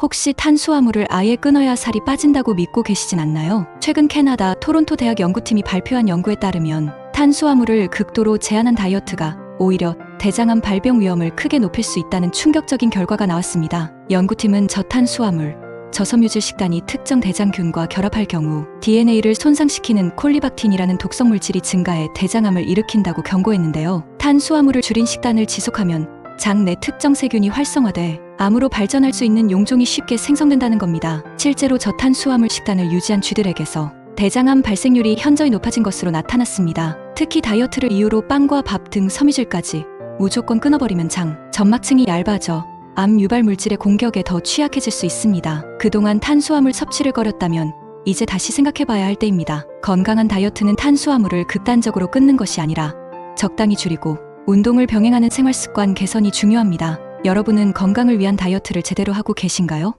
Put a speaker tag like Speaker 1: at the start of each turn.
Speaker 1: 혹시 탄수화물을 아예 끊어야 살이 빠진다고 믿고 계시진 않나요? 최근 캐나다 토론토 대학 연구팀이 발표한 연구에 따르면 탄수화물을 극도로 제한한 다이어트가 오히려 대장암 발병 위험을 크게 높일 수 있다는 충격적인 결과가 나왔습니다. 연구팀은 저탄수화물, 저섬유질 식단이 특정 대장균과 결합할 경우 DNA를 손상시키는 콜리박틴이라는 독성 물질이 증가해 대장암을 일으킨다고 경고했는데요. 탄수화물을 줄인 식단을 지속하면 장내 특정 세균이 활성화돼 암으로 발전할 수 있는 용종이 쉽게 생성된다는 겁니다. 실제로 저탄수화물 식단을 유지한 쥐들에게서 대장암 발생률이 현저히 높아진 것으로 나타났습니다. 특히 다이어트를 이유로 빵과 밥 등 섬유질까지 무조건 끊어버리면 장, 점막층이 얇아져 암 유발 물질의 공격에 더 취약해질 수 있습니다. 그동안 탄수화물 섭취를 꺼렸다면 이제 다시 생각해봐야 할 때입니다. 건강한 다이어트는 탄수화물을 극단적으로 끊는 것이 아니라 적당히 줄이고 운동을 병행하는 생활 습관 개선이 중요합니다. 여러분은 건강을 위한 다이어트를 제대로 하고 계신가요?